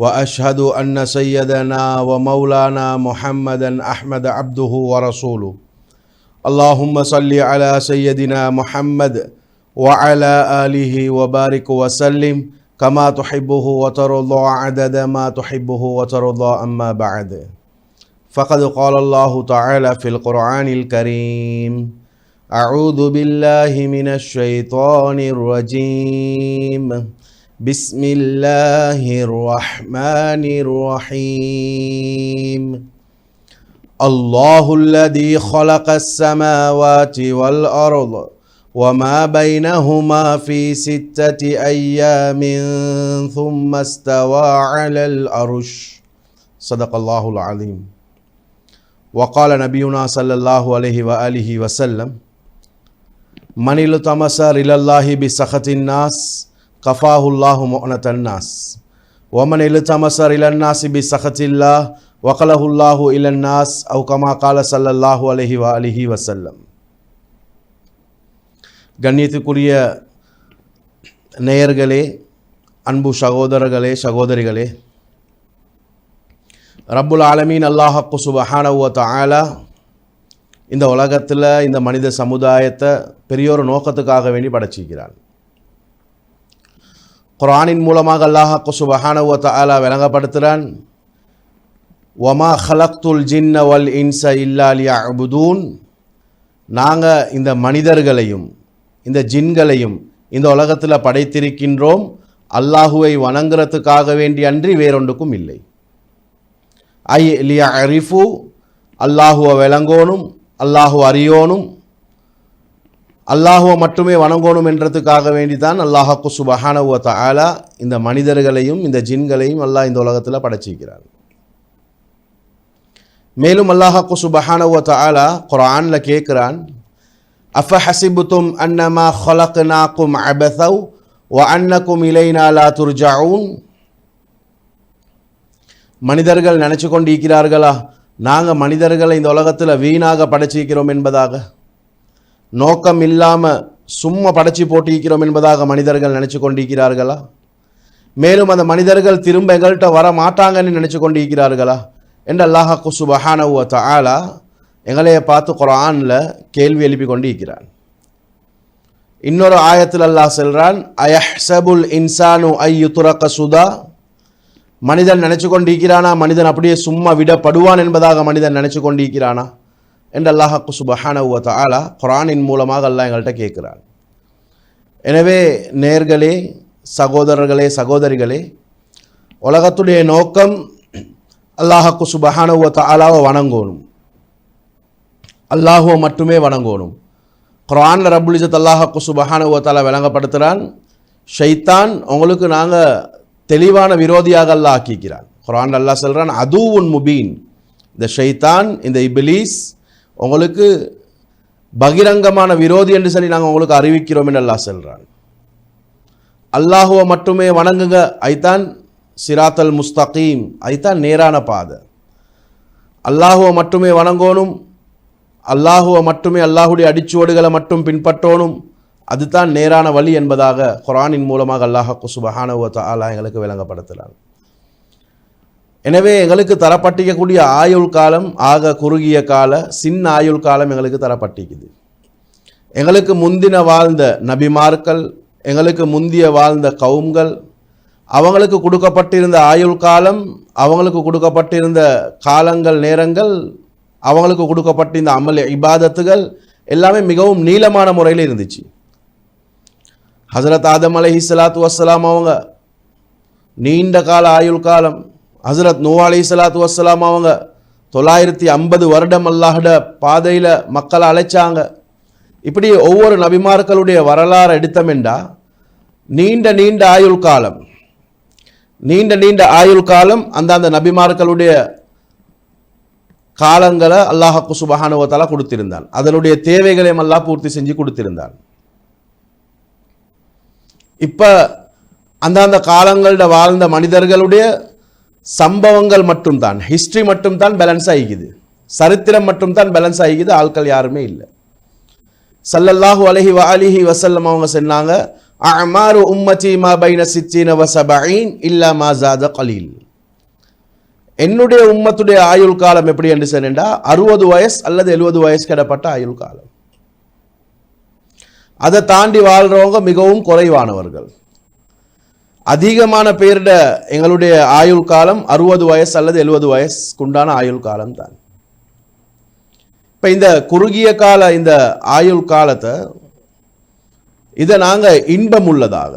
وأشهد أن سيدنا ومولانا محمدا أحمد عبده ورسوله. اللهم صل على سيدنا محمد وعلى آله وبارك وسلم كما تحبه وترضى عدد ما تحبه وترضى أما بعد. فقد قال الله تعالى في القرآن الكريم أعوذ بالله من الشيطان الرجيم. بسم الله الرحمن الرحيم. الله الذي خلق السماوات والأرض وما بينهما في ستة أيام ثم استوى على الأرش. صدق الله العظيم. وقال نبينا صلى الله عليه وآله وسلم من التمس إلى الله بسخط الناس கஃபாஹுல்லாஹு மொனத்தன்னாஸ் Oman இலு தமசர் இலன்னாஸ் B சஹத்தில்லா வகலஹுல்லாஹு இலன்னாஸ் அவு comma கால சல்லல்லாஹு அலஹி வ அலிஹி வசல்லம். கண்ணியத்துக்குரிய நேயர்களே அன்பு சகோதரர்களே சகோதரிகளே ரப்புல் ஆலமீன் அல்லாஹக்கு சுபஹானவத்த ஆலா இந்த உலகத்தில் இந்த மனித சமுதாயத்தை பெரியோரு நோக்கத்துக்காக வேண்டி படைச்சிக்கிறான் குரானின் மூலமாக அல்லாஹக்கு சுபஹானவத்த தாலா விளங்கப்படுத்துகிறான் ஒமா ஹலக்துல் ஜின்ன வல் இன்ச இல்லாலியா அபுதூன் நாங்கள் இந்த மனிதர்களையும் இந்த ஜின்களையும் இந்த உலகத்தில் படைத்திருக்கின்றோம். அல்லாஹுவை வணங்குறதுக்காக வேண்டி அன்றி வேறொன்றுக்கும் இல்லை. ஐ லியா அரிஃபு அல்லாஹுவை விளங்கோனும் அல்லாஹு அறியோனும் அல்லாஹுவை மட்டுமே வணங்கோணும் என்றதுக்காக வேண்டி தான் அல்லாஹாக்கு சுபஹானவ தாலா இந்த மனிதர்களையும் இந்த ஜின்களையும் அல்லாஹ் இந்த உலகத்தில் படைச்சிக்கிறார் மேலும் அல்லாஹாக்கு சுபஹானவ தாலா குரானில் கேட்குறான் அஃப ஹசிபுத்தும் அன்னமா ஹொலக்னாக்கும் அபசவ் வ அன்னக்கும் இலைனாலா துர்ஜாவும் மனிதர்கள் நினச்சி கொண்டு இருக்கிறார்களா நாங்கள் மனிதர்களை இந்த உலகத்தில் வீணாக படைச்சிக்கிறோம் என்பதாக. நோக்கம் இல்லாமல் சும்மா படைச்சி போட்டிருக்கிறோம் என்பதாக மனிதர்கள் நினச்சி கொண்டிருக்கிறார்களா? மேலும் அந்த மனிதர்கள் திரும்ப எங்கள்கிட்ட வர மாட்டாங்கன்னு நினச்சி கொண்டிருக்கிறார்களா? என்று அல்லாஹாக்கு சுபஹானவ ஆலா எங்களைய பார்த்து குரானில் கேள்வி எழுப்பி கொண்டு இருக்கிறான் இன்னொரு ஆயத்தில் அல்லாஹ் செல்றான் அயஹ்சபுல் இன்சானு ஐயுத்துரக்க சுதா. மனிதன் நினச்சி கொண்டிருக்கிறானா? மனிதன் அப்படியே சும்மா விடப்படுவான் என்பதாக மனிதன் நினச்சி கொண்டிருக்கிறானா? என்று அல்லாஹாக்கு சுபஹானவ தாலா குரானின் மூலமாக அல்லாஹ் எங்கள்கிட்ட கேட்குறான் எனவே நேர்களே சகோதரர்களே சகோதரிகளே உலகத்துடைய நோக்கம் அல்லாஹாக்கு உவ தாலாவை வணங்கணும். அல்லாஹுவை மட்டுமே வணங்கணும். குரான் ரபுலிஜத் அல்லாஹாக்கு சுபஹானவ தாலா விளங்கப்படுத்துகிறான். ஷைத்தான் உங்களுக்கு நாங்கள் தெளிவான விரோதியாக அல்லாஹ் ஆக்கிக்கிறான் குரான் அல்லாஹ் சொல்கிறான் அதுவும் முபீன். இந்த ஷைத்தான் இந்த இபிலீஸ் உங்களுக்கு பகிரங்கமான விரோதி என்று சொல்லி நாங்கள் உங்களுக்கு அறிவிக்கிறோம் என்று அல்லாஹ் சொல்கிறான் அல்லாஹுவை மட்டுமே வணங்குங்க ஐத்தான் சிராத்தல் முஸ்தகீம் ஐத்தான் நேரான பாதை. அல்லாஹுவை மட்டுமே வணங்கணும் அல்லாஹுவை மட்டுமே அல்லாஹுடைய அடிச்சுவடுகளை மட்டும் பின்பற்றோணும் அதுதான் நேரான வழி என்பதாக குரானின் மூலமாக அல்லாஹ் சுபஹானவ தாலா எங்களுக்கு விளங்கப்படுத்துகிறாங்க எனவே எங்களுக்கு தரப்பட்டிக்கக்கூடிய ஆயுள் காலம் ஆக குறுகிய கால சின்ன ஆயுள் காலம் எங்களுக்கு தரப்பட்டிக்குது. எங்களுக்கு முந்தின வாழ்ந்த நபிமார்கள் எங்களுக்கு முந்திய வாழ்ந்த கவும்கள் அவங்களுக்கு கொடுக்கப்பட்டிருந்த ஆயுள் காலம் அவங்களுக்கு கொடுக்கப்பட்டிருந்த காலங்கள் நேரங்கள் அவங்களுக்கு கொடுக்கப்பட்டிருந்த அமல் இபாதத்துகள் எல்லாமே மிகவும் நீளமான முறையில் இருந்துச்சு. ஹசரத் ஆதம் அலஹி சலாத்து வசலாம் அவங்க நீண்ட கால ஆயுள் காலம் ஹசரத் நூ அலி சலாத்து வசலாம் அவங்க தொள்ளாயிரத்தி ஐம்பது வருடம் அல்லாஹிட பாதையில் மக்களை அழைச்சாங்க. இப்படி ஒவ்வொரு நபிமார்களுடைய வரலாறு எடுத்தமெண்டா நீண்ட நீண்ட ஆயுள் காலம் நீண்ட நீண்ட ஆயுள் காலம் அந்த அந்த நபிமார்களுடைய காலங்களை அல்லாஹாக்கு சுபஹானுவத்தாலா கொடுத்திருந்தான். அதனுடைய தேவைகளையும் எல்லாம் பூர்த்தி செஞ்சு கொடுத்திருந்தான். இப்போ அந்தந்த காலங்களோட வாழ்ந்த மனிதர்களுடைய சம்பவங்கள் மட்டும்தான் ஹிஸ்ட்ரி மட்டும்தான் பேலன்ஸ் ஆகிக்குது. சரித்திரம் மட்டும்தான் பேலன்ஸ் ஆகிக்குது ஆட்கள் யாருமே இல்லை. சல்லல்லாஹு அலஹி வஅலிஹி வசல்லம் அவங்க சொன்னாங்க அமாரு உம்மதி மா பைன சித்தீன வ இல்லா மா ஜாத கலீல். என்னுடைய உம்மத்துடைய ஆயுள் காலம் எப்படி என்று சொன்னா அறுபது வயசு அல்லது எழுபது வயசு கிடப்பட்ட ஆயுள் காலம். அதை தாண்டி வாழ்றவங்க மிகவும் குறைவானவர்கள். அதிகமான பேரிட எங்களுடைய ஆயுள் காலம் அறுபது வயசு அல்லது எழுபது வயசுக்குண்டான ஆயுள் காலம் தான். இப்போ இந்த குறுகிய கால இந்த ஆயுள் காலத்தை இதை நாங்கள் இன்பம் உள்ளதாக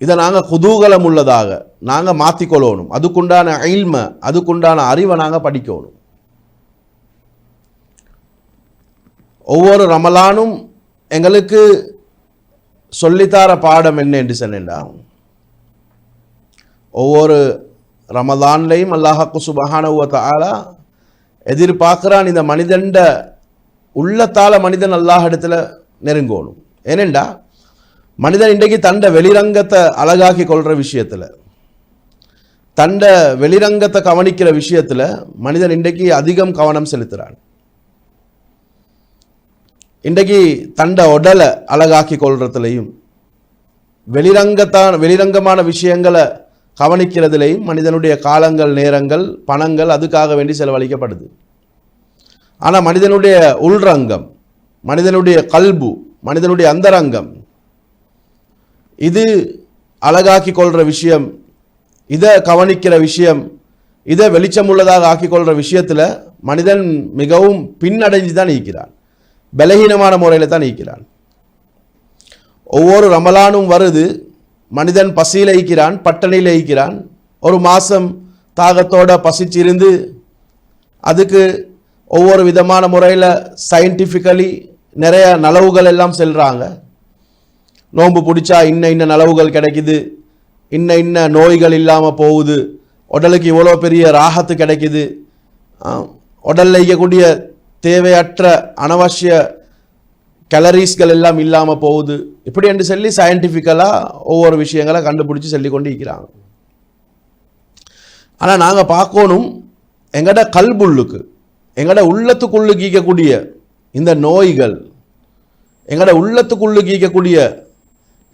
இதை நாங்கள் குதூகலம் உள்ளதாக நாங்கள் மாற்றிக்கொள்ளணும் அதுக்குண்டான இல்ம அதுக்குண்டான அறிவை நாங்கள் படிக்கணும். ஒவ்வொரு ரமலானும் எங்களுக்கு சொல்லித்தார பாடம் என்ன என்று சொன்னேன்டா. ஒவ்வொரு ரமதான்லையும் அல்லாஹாக்கு சுபஹானவ தஆலா எதிர்பார்க்குறான் இந்த மனிதண்ட உள்ளத்தால் மனிதன் அல்லாஹ் இடத்துல நெருங்கணும். ஏனெண்டா மனிதன் இன்றைக்கு தண்ட வெளிரங்கத்தை அழகாக்கி கொள்கிற விஷயத்தில் தண்ட வெளிரங்கத்தை கவனிக்கிற விஷயத்தில் மனிதன் இன்றைக்கு அதிகம் கவனம் செலுத்துகிறான் இன்றைக்கு தண்ட உடலை அழகாக்கி கொள்றதுலையும் வெளிரங்கத்தான் வெளிரங்கமான விஷயங்களை கவனிக்கிறதுலேயும் மனிதனுடைய காலங்கள் நேரங்கள் பணங்கள் அதுக்காக வேண்டி செலவழிக்கப்படுது. ஆனால் மனிதனுடைய உள்ரங்கம் மனிதனுடைய கல்பு மனிதனுடைய அந்தரங்கம் இது அழகாக்கி கொள்கிற விஷயம் இதை கவனிக்கிற விஷயம் இதை வெளிச்சம் உள்ளதாக ஆக்கிக்கொள்கிற விஷயத்தில் மனிதன் மிகவும் பின்னடைஞ்சு தான் இருக்கிறான் பலகீனமான முறையில் தான் இருக்கிறான் ஒவ்வொரு ரமலானும் வருது மனிதன் பசியில் ஐக்கிறான் பட்டணியில் ஐக்கிறான் ஒரு மாதம் தாகத்தோட பசிச்சிருந்து அதுக்கு ஒவ்வொரு விதமான முறையில் சயின்டிஃபிக்கலி நிறைய நலவுகள் எல்லாம் செல்கிறாங்க நோன்பு பிடிச்சா இன்ன இன்ன நலவுகள் கிடைக்குது. இன்ன இன்ன நோய்கள் இல்லாமல் போகுது. உடலுக்கு இவ்வளோ பெரிய ராகத்து கிடைக்குது. உடலில் இயக்கக்கூடிய இருக்கக்கூடிய தேவையற்ற அனவசிய கலரிஸ்கள் எல்லாம் இல்லாமல் போகுது. இப்படி என்று சொல்லி சயின்டிஃபிக்கலாக ஒவ்வொரு விஷயங்களை கண்டுபிடிச்சி சொல்லி கொண்டு இருக்கிறாங்க. ஆனால் நாங்கள் பார்க்கணும் எங்கட கல்புள்ளுக்கு எங்கட உள்ளத்துக்குள்ளு கீக்கக்கூடிய இந்த நோய்கள் எங்கட உள்ளத்துக்குள்ளு கீக்கக்கூடிய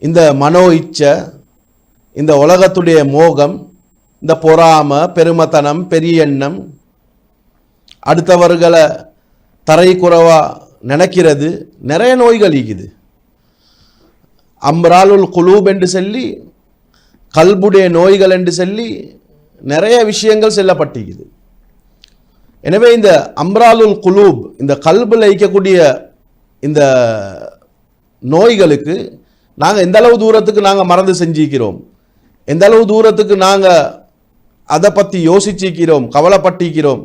இந்த மனோ இச்சை இந்த உலகத்துடைய மோகம் இந்த பொறாமை பெருமத்தனம் பெரிய எண்ணம் அடுத்தவர்களை தரை குறைவா நினைக்கிறது நிறைய நோய்கள் இருக்குது அம்ராலுல் குலூப் என்று சொல்லி கல்புடைய நோய்கள் என்று சொல்லி நிறைய விஷயங்கள் செல்லப்பட்டிருக்குது. எனவே இந்த அம்ராலுல் குலூப் இந்த கல்பில் இருக்கக்கூடிய இந்த நோய்களுக்கு நாங்கள் எந்த அளவு தூரத்துக்கு நாங்கள் மறந்து செஞ்சிக்கிறோம் எந்த அளவு தூரத்துக்கு நாங்கள் அதை பற்றி யோசிச்சிக்கிறோம் கவலைப்பட்டிருக்கிறோம்?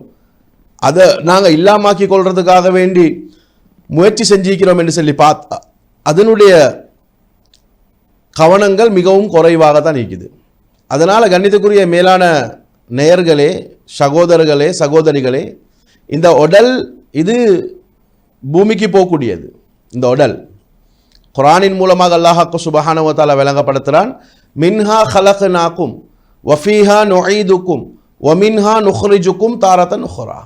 அதை நாங்கள் இல்லாமாக்கி கொள்றதுக்காக வேண்டி முயற்சி செஞ்சிருக்கிறோம் என்று சொல்லி பார்த்தா அதனுடைய கவனங்கள் மிகவும் குறைவாக தான் இருக்குது. அதனால் கண்ணியத்துக்குரிய மேலான நேயர்களே சகோதரர்களே சகோதரிகளே இந்த உடல் இது பூமிக்கு போகக்கூடியது. இந்த உடல் குரானின் மூலமாக அல்லாஹாக்கு சுபஹானவத்தால் விளங்கப்படுத்துகிறான் மின்ஹா ஹலக்னாக்கும் வஃபீஹா நுஐதுக்கும் வமின்ஹா நுஹ்ரிஜுக்கும் தாரத்தன் நுஹ்ரா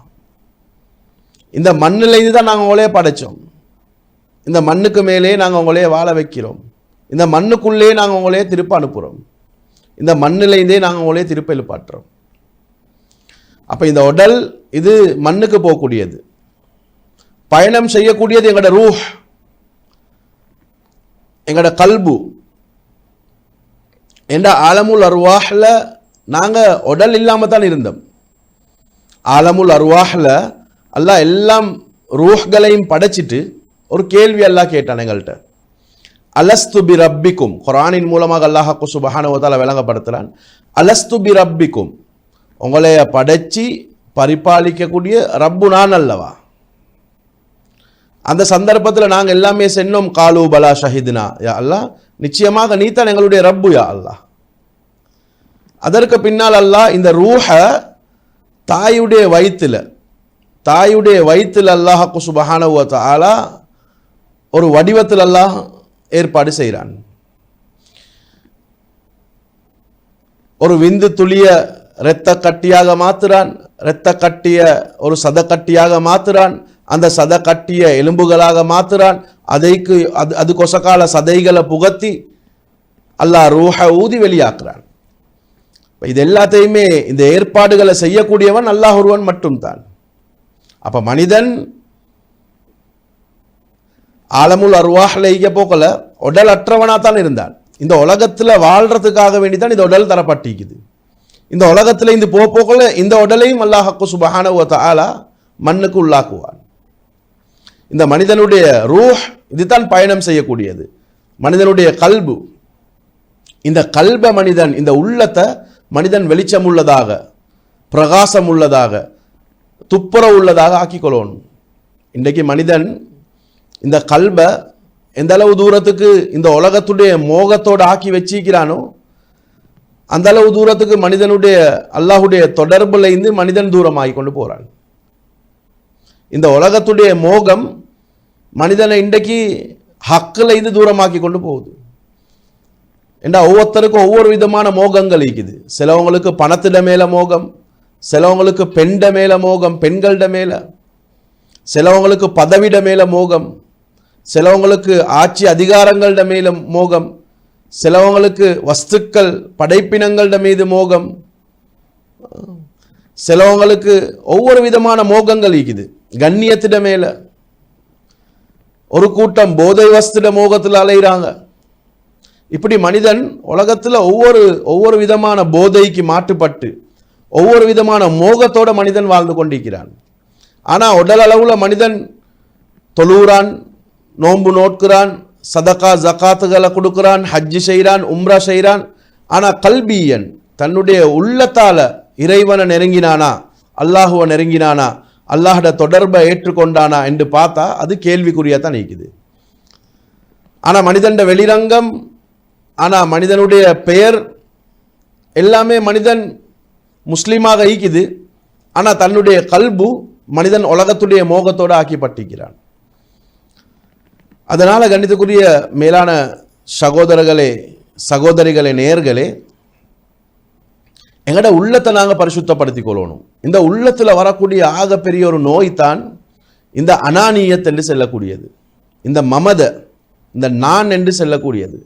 இந்த மண்ணிலேருந்து தான் நாங்கள் உங்களையே படைச்சோம். இந்த மண்ணுக்கு மேலே நாங்கள் உங்களையே வாழ வைக்கிறோம். இந்த மண்ணுக்குள்ளே நாங்கள் உங்களையே திருப்ப அனுப்புகிறோம் இந்த மண்ணிலேருந்தே நாங்கள் உங்களையே திருப்ப எழுப்பாட்டுறோம் அப்போ இந்த உடல் இது மண்ணுக்கு போகக்கூடியது. பயணம் செய்யக்கூடியது எங்களோட ரூஹ். எங்களோட கல்பு. என்ற ஆலமுல் அருவாஹில் நாங்கள் உடல் இல்லாமல் தான் இருந்தோம். ஆலமுல் அருவாஹில் அல்லாஹ் எல்லாம் ரூஹ்களையும் படைச்சிட்டு ஒரு கேள்வி அல்லாஹ் கேட்டான் எங்கள்கிட்ட அலஸ்து பி ரப்பிக்கும் குரானின் மூலமாக அல்லாஹாக்கு சுபஹானுவத்தால விளங்கப்படுத்துகிறான் அலஸ்து பி ரப்பிக்கும் உங்களைய படைச்சி பரிபாலிக்கக்கூடிய ரப்பு நான் அல்லவா? அந்த சந்தர்ப்பத்தில் நாங்கள் எல்லாமே சென்னோம் காலு பலா ஷஹித்னா. யா அல்லா நிச்சயமாக நீ தான் எங்களுடைய ரப்பு யா அல்லாஹ். அதற்கு பின்னால் அல்லாஹ் இந்த ரூஹ தாயுடைய வயிற்றில் தாயுடைய வயிற்றில் அல்லாஹு குசுபஹானவத்த தஆலா ஒரு வடிவத்தில் அல்லாஹ் ஏற்பாடு செய்கிறான். ஒரு விந்து துளிய இரத்த கட்டியாக மாத்துறான் இரத்த கட்டிய ஒரு சத கட்டியாக மாத்துறான் அந்த சத கட்டிய எலும்புகளாக மாத்துறான் அதைக்கு அது அது கொசக்கால சதைகளை புகத்தி அல்லாஹ் ரூஹ ஊதி வெளியாக்குறான். இது எல்லாத்தையுமே இந்த ஏற்பாடுகளை செய்யக்கூடியவன் அல்லாஹ் ஒருவன் மட்டும்தான். அப்போ மனிதன் ஆலமுல் அருவாஹ்ல ஈக போக்கல உடல் அற்றவனாக தான் இருந்தான். இந்த உலகத்தில் வாழ்றதுக்காக வேண்டி தான் இந்த உடல் தரப்பட்டிக்குது இந்த உலகத்தில் இந்த போ போக்கல இந்த உடலையும் அல்லாஹக்கு சுபஹான ஆலா மண்ணுக்கு உள்ளாக்குவான். இந்த மனிதனுடைய ரூஹ் இதுதான் பயணம் செய்யக்கூடியது. மனிதனுடைய கல்பு. இந்த கல்ப மனிதன் இந்த உள்ளத்தை மனிதன் வெளிச்சம் உள்ளதாக பிரகாசம் உள்ளதாக துப்புரவு உள்ளதாக ஆக்கிக்கொள்ளணும் இன்றைக்கு மனிதன் இந்த கல்வை எந்த அளவு தூரத்துக்கு இந்த உலகத்துடைய மோகத்தோடு ஆக்கி வச்சிக்கிறானோ அந்த அளவு தூரத்துக்கு மனிதனுடைய அல்லாஹுடைய தொடர்புல இருந்து மனிதன் தூரமாகி கொண்டு போறான். இந்த உலகத்துடைய மோகம் மனிதனை இன்றைக்கு ஹக்கில் இருந்து தூரமாக்கி கொண்டு போகுது. ஏண்டா ஒவ்வொருத்தருக்கும் ஒவ்வொரு விதமான மோகங்கள் இருக்குது. சிலவங்களுக்கு பணத்திட மேலே மோகம் சிலவங்களுக்கு பெண்ட மேல மோகம் பெண்கள்ட மேல. சிலவங்களுக்கு பதவிட மேல மோகம். சிலவங்களுக்கு ஆட்சி அதிகாரங்கள்ட மேல மோகம். சிலவங்களுக்கு வஸ்துக்கள் படைப்பினங்கள்ட மீது மோகம். சிலவங்களுக்கு ஒவ்வொரு விதமான மோகங்கள் இருக்குது. கண்ணியத்திட மேல. ஒரு கூட்டம் போதை வஸ்துட மோகத்தில் அலைகிறாங்க இப்படி மனிதன் உலகத்தில் ஒவ்வொரு ஒவ்வொரு விதமான போதைக்கு மாட்டுப்பட்டு ஒவ்வொரு விதமான மோகத்தோட மனிதன் வாழ்ந்து கொண்டிருக்கிறான். ஆனால் உடல் அளவில் மனிதன் தொழுகிறான் நோன்பு நோட்கிறான் சதகா ஜகாத்துகளை கொடுக்குறான் ஹஜ்ஜு செய்கிறான் உம்ரா செய்கிறான். ஆனால் கல்பியன் தன்னுடைய உள்ளத்தால் இறைவனை நெருங்கினானா அல்லாஹுவை நெருங்கினானா அல்லாஹோட தொடர்பை ஏற்றுக்கொண்டானா என்று பார்த்தா அது கேள்விக்குறியாக தான் நிற்குது. ஆனால் மனிதன்ட வெளிரங்கம் ஆனால் மனிதனுடைய பெயர் எல்லாமே மனிதன் முஸ்லீமாக ஈக்குது ஆனால் தன்னுடைய கல்பு மனிதன் உலகத்துடைய மோகத்தோடு ஆக்கிப்பட்டிருக்கிறான். அதனால் கணித்துக்குரிய மேலான சகோதரர்களே சகோதரிகளே நேர்களே எங்கட உள்ளத்தை நாங்கள் பரிசுத்தப்படுத்திக் கொள்ளணும். இந்த உள்ளத்தில் வரக்கூடிய ஆகப்பெரிய ஒரு நோய் தான் இந்த அனானியத் என்று செல்லக்கூடியது. இந்த மமத இந்த நான் என்று செல்லக்கூடியது.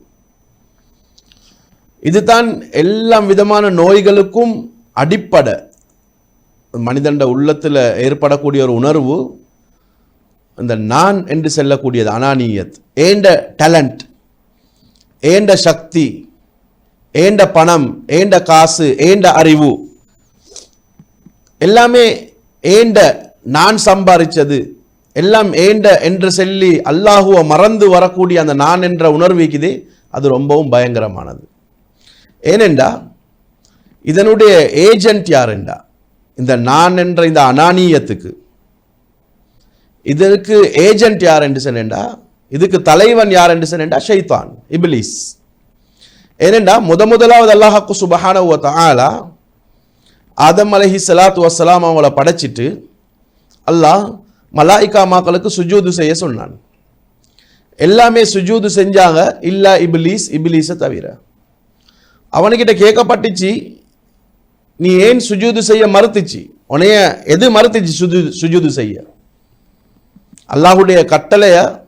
இதுதான் எல்லா விதமான நோய்களுக்கும் அடிப்படை மனிதண்ட உள்ளத்தில் ஏற்படக்கூடிய ஒரு உணர்வு இந்த நான் என்று செல்லக்கூடியது அனானியத். ஏண்ட டேலண்ட் ஏண்ட சக்தி ஏண்ட பணம் ஏண்ட காசு ஏண்ட அறிவு. எல்லாமே ஏண்ட நான் சம்பாதிச்சது எல்லாம் ஏண்ட என்று சொல்லி அல்லாஹுவை மறந்து வரக்கூடிய அந்த நான் என்ற உணர்வு இருக்குது. அது ரொம்பவும் பயங்கரமானது. ஏனெண்டா இதனுடைய ஏஜென்ட் யாருண்டா? இந்த நான் என்ற இந்த அனானியத்துக்கு. இதற்கு ஏஜென்ட் யார் என்று சொன்னேன்டா? இதுக்கு தலைவன் யார் என்று சொன்னேன்டா? ஷைத்தான் இபிலிஸ். ஏனெண்டா முத முதலாவது அல்லாஹாக்கு சுபஹான ஆலா ஆதம் அலஹி சலாத் வசலாம் அவங்கள படைச்சிட்டு அல்லாஹ் மலாய்கா மாக்களுக்கு சுஜூது செய்ய சொன்னான். எல்லாமே சுஜூது செஞ்சாங்க இல்லா இபிலிஸ் இபிலிஸை தவிர. அவனுக்கிட்ட கேட்கப்பட்டுச்சு நீ ஏன் சுஜூது செய்ய மறுத்துச்சு? உனைய எது மறுத்துச்சு சுஜு சுஜூது செய்ய? அல்லாஹுடைய கட்டளைய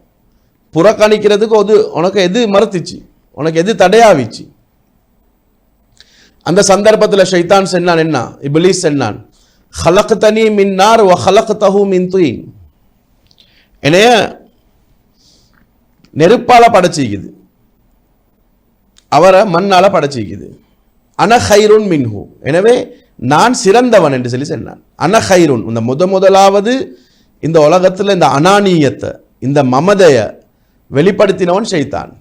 புறக்கணிக்கிறதுக்கு அது உனக்கு எது மறுத்துச்சு? உனக்கு எது தடையாவிச்சு? அந்த சந்தர்ப்பத்தில் ஷைத்தான் சென்னான் என்ன? இபிலிஸ் சென்னான். ஹலக் தனி மின்னார் ஓ ஹலக் தஹு மின் துயின் என்னைய நெருப்பால படைச்சிக்குது. அவரை மண்ணால படைச்சிக்குது. அனஹைருன் மின்ஹு. எனவே நான் சிறந்தவன் என்று சொல்லி சொன்னான். அனஹைருன் இந்த முத முதலாவது இந்த உலகத்தில் இந்த அனானியத்தை இந்த மமதைய வெளிப்படுத்தினவன் செய்தான்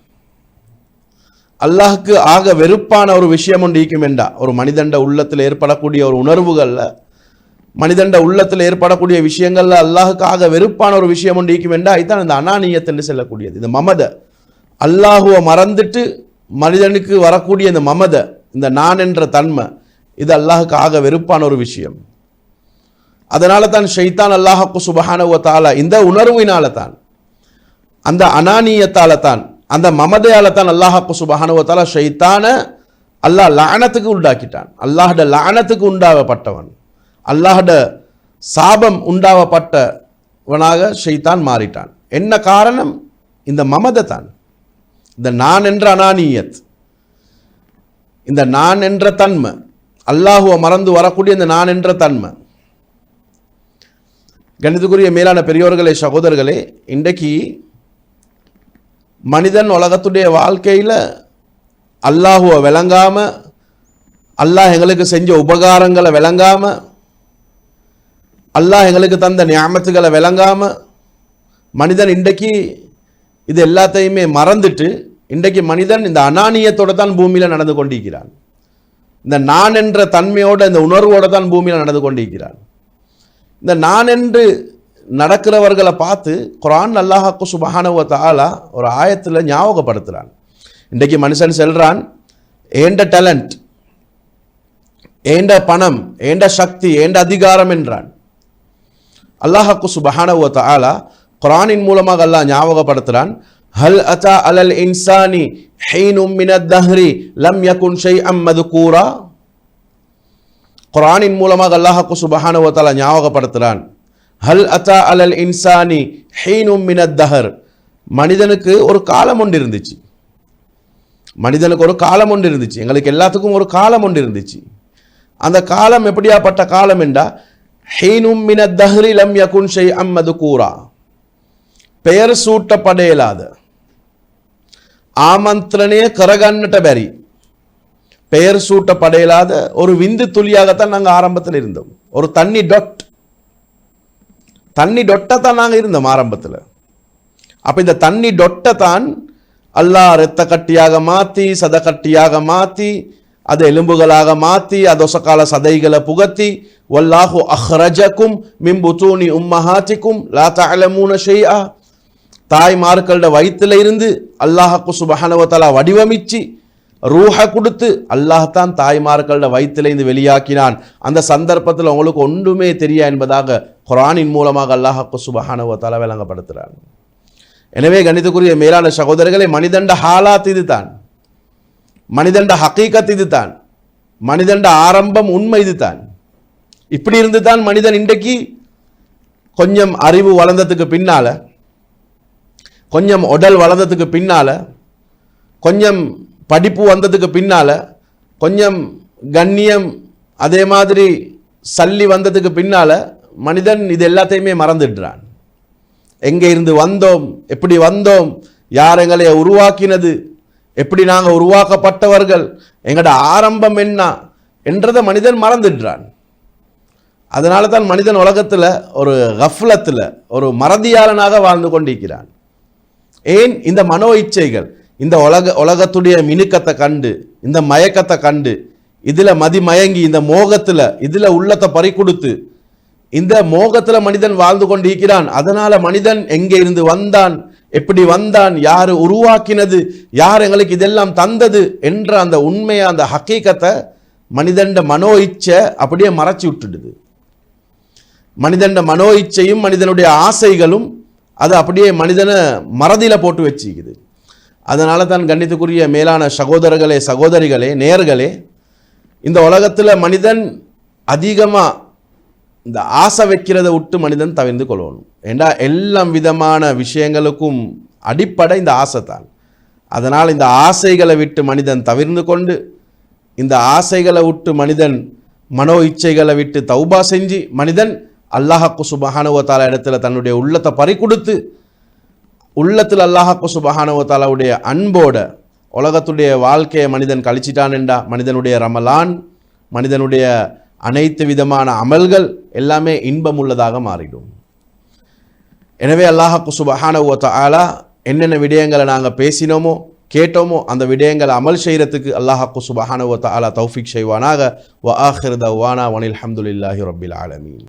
அல்லாஹுக்கு ஆக வெறுப்பான ஒரு விஷயம் ஒன்று இருக்கும் என்றா ஒரு மனிதண்ட உள்ளத்தில் ஏற்படக்கூடிய ஒரு உணர்வுகளில் மனிதண்ட உள்ளத்தில் ஏற்படக்கூடிய விஷயங்களில் அல்லாஹுக்கு ஆக வெறுப்பான ஒரு விஷயம் ஒன்று இருக்கும் என்றா இதுதான் இந்த அனானியத் என்று செல்லக்கூடியது. இந்த மமத. அல்லாஹுவை மறந்துட்டு மனிதனுக்கு வரக்கூடிய இந்த மமதை இந்த நான் என்ற தன்மை இது அல்லாஹுக்கு ஆக வெறுப்பான ஒரு விஷயம். அதனால தான் ஷைத்தான் அல்லாஹாக்கு சுபஹானவ தாலா இந்த உணர்வினால தான் அந்த அனானியத்தால தான் அந்த மமதையால தான் அல்லாஹாக்கு சுபஹானவ தாலா ஷைத்தான அல்லாஹ் லானத்துக்கு உண்டாக்கிட்டான். அல்லாஹ்ட லானத்துக்கு உண்டாவப்பட்டவன் அல்லாஹ்ட சாபம் உண்டாவப்பட்டவனாக ஷைத்தான் மாறிட்டான். என்ன காரணம்? இந்த மமதை தான் இந்த நான் என்ற அனானியத். இந்த நான் என்ற தன்மை அல்லாஹுவை மறந்து வரக்கூடிய இந்த நான் என்ற தன்மை. கணிதக்குரிய மேலான பெரியோர்களே சகோதரர்களே இன்றைக்கு மனிதன் உலகத்துடைய வாழ்க்கையில் அல்லாஹுவை விளங்காமல் அல்லாஹ் எங்களுக்கு செஞ்ச உபகாரங்களை விளங்காமல் அல்லாஹ் எங்களுக்கு தந்த ஞாபகத்துகளை விளங்காமல் மனிதன் இன்றைக்கு இது எல்லாத்தையுமே மறந்துட்டு இன்றைக்கு மனிதன் இந்த அனானியத்தோடு தான் பூமியில் நடந்து கொண்டிருக்கிறான். இந்த நான் என்ற தன்மையோட இந்த உணர்வோடு தான் பூமியில் நடந்து கொண்டிருக்கிறான். இந்த நான் என்று நடக்கிறவர்களை பார்த்து குரான் அல்லாஹாக்கு சுபஹானவ தாலா ஒரு ஆயத்தில் ஞாபகப்படுத்துகிறான் இன்றைக்கு மனுஷன் செல்கிறான் ஏண்ட டேலண்ட் ஏண்ட பணம் ஏண்ட சக்தி ஏண்ட அதிகாரம் என்றான். அல்லாஹாக்கு சுபஹானவ தாலா குரானின் மூலமாக அல்லாஹ் ஞாபகப்படுத்துகிறான் ஹல் அத்தா அலல் இன்சானி ஹெய்னும் மினத் தஹ்ரி லம் யகுன் ஷை அம்மது கூரா குரானின் மூலமாக அல்லாஹாக்கு சுபஹானவ ஞாபகப்படுத்துகிறான் ஹல் அத்தா அலல் இன்சானி ஹெய்னும் மினத் தஹர் மனிதனுக்கு ஒரு காலம் ஒன்று இருந்துச்சு. மனிதனுக்கு ஒரு காலம் ஒன்று இருந்துச்சு. எங்களுக்கு எல்லாத்துக்கும் ஒரு காலம் ஒன்று இருந்துச்சு. அந்த காலம் எப்படியாப்பட்ட காலம் என்றா? ஹெய்னும் மின தஹ்ரி லம் யகுன் ஷை அம்மது கூரா பெயர் சூட்டப்படையலாத ආමන්ත්‍රණය කරගන්නට බැරි. பெயர் சூட்ட படையிலாத ஒரு விந்து துளியாகத்தான் நாங்கள் ஆரம்பத்தில் இருந்தோம். ஒரு தண்ணி டொட். தண்ணி டொட்டதான் நாங்கள் இருந்தோம் ஆரம்பத்தில். அப்போ இந்த தண்ணி டொட்டை தான் அல்லா இரத்த கட்டியாக மாற்றி சத கட்டியாக மாற்றி அது எலும்புகளாக மாற்றி அதொசக்கால சதைகளை புகத்தி ஒல்லாஹு அஹ்ரஜக்கும் மிம்பு மிம்புத்தூனி உம்மஹாத்திக்கும் லா தலமூன ஷெய்யா தாய்மார்களோட வயிற்றுல இருந்து அல்லாஹக்கு சுபஹானவத்தலா வடிவமிச்சு ரூஹை கொடுத்து அல்லாஹ் தான் தாய்மார்களோட வயிற்றிலிருந்து வெளியாக்கினான். அந்த சந்தர்ப்பத்தில் உங்களுக்கு ஒன்றுமே தெரியா என்பதாக குரானின் மூலமாக அல்லாஹக்கு சுபஹானவத்தலா விளங்கப்படுத்துகிறான் எனவே கணிதக்குரிய மேலான சகோதரர்களே மனிதண்ட ஹாலாத் இதுதான். மனிதண்ட ஹக்கீக்கத் இது இதுதான். மனிதண்ட ஆரம்பம் உண்மை இதுதான். இப்படி இருந்து தான் மனிதன் இன்றைக்கு கொஞ்சம் அறிவு வளர்ந்ததுக்கு பின்னால கொஞ்சம் உடல் வளர்ந்ததுக்கு பின்னால் கொஞ்சம் படிப்பு வந்ததுக்கு பின்னால் கொஞ்சம் கண்ணியம் அதே மாதிரி சல்லி வந்ததுக்கு பின்னால் மனிதன் இது எல்லாத்தையுமே மறந்துடுறான். எங்கே இருந்து வந்தோம் எப்படி வந்தோம் யார் எங்களை உருவாக்கினது எப்படி நாங்கள் உருவாக்கப்பட்டவர்கள் எங்களோட ஆரம்பம் என்ன என்றதை மனிதன் மறந்துடுறான். அதனால தான் மனிதன் உலகத்தில் ஒரு கஃப்லத்தில் ஒரு மறதியாளனாக வாழ்ந்து கொண்டிருக்கிறான். ஏன் இந்த மனோ இச்சைகள் இந்த உலக உலகத்துடைய மினுக்கத்தை கண்டு இந்த மயக்கத்தை கண்டு இதில் மதிமயங்கி இந்த மோகத்தில் இதில் உள்ளத்தை பறி கொடுத்து இந்த மோகத்தில் மனிதன் வாழ்ந்து கொண்டிருக்கிறான் அதனால் மனிதன் எங்கே இருந்து வந்தான் எப்படி வந்தான் யார் உருவாக்கினது யார் எங்களுக்கு இதெல்லாம் தந்தது என்ற அந்த உண்மையை அந்த ஹக்கீக்கத்தை மனிதண்ட மனோ இச்சை அப்படியே மறைச்சி விட்டுடுது. மனிதண்ட மனோ இச்சையும் மனிதனுடைய ஆசைகளும் அது அப்படியே மனிதனை மறதியில் போட்டு வச்சுக்குது. அதனால தான் கண்டித்துக்குரிய மேலான சகோதரர்களே சகோதரிகளே நேர்களே இந்த உலகத்தில் மனிதன் அதிகமாக இந்த ஆசை வைக்கிறத விட்டு மனிதன் தவிர்ந்து கொள்ளணும். ஏண்டா எல்லாம் விதமான விஷயங்களுக்கும் அடிப்படை இந்த ஆசை தான். அதனால் இந்த ஆசைகளை விட்டு மனிதன் தவிர்ந்து கொண்டு இந்த ஆசைகளை விட்டு மனிதன் மனோ இச்சைகளை விட்டு தௌபா செஞ்சு மனிதன் அல்லாஹாக்கு சுபஹானுவத்தால இடத்துல தன்னுடைய உள்ளத்தை பறி கொடுத்து உள்ளத்தில் அல்லாஹாக்கு சுபஹானுவத்தாலாவுடைய அன்போட உலகத்துடைய வாழ்க்கையை மனிதன் கழிச்சிட்டான்டா மனிதனுடைய ரமலான் மனிதனுடைய அனைத்து விதமான அமல்கள் எல்லாமே இன்பம் உள்ளதாக மாறிடும். எனவே அல்லாஹாக்கு சுபஹானுவத்தாலா என்னென்ன விடயங்களை நாங்கள் பேசினோமோ கேட்டோமோ அந்த விடயங்களை அமல் செய்கிறதுக்கு அல்லாஹாக்கு சுபஹானுவத்த அலா தௌஃபிக் செய்வானாக. வ ஆஹிர் தவானா வனில் அல்ஹம்துலில்லாஹி ரபில் ஆலமீன்.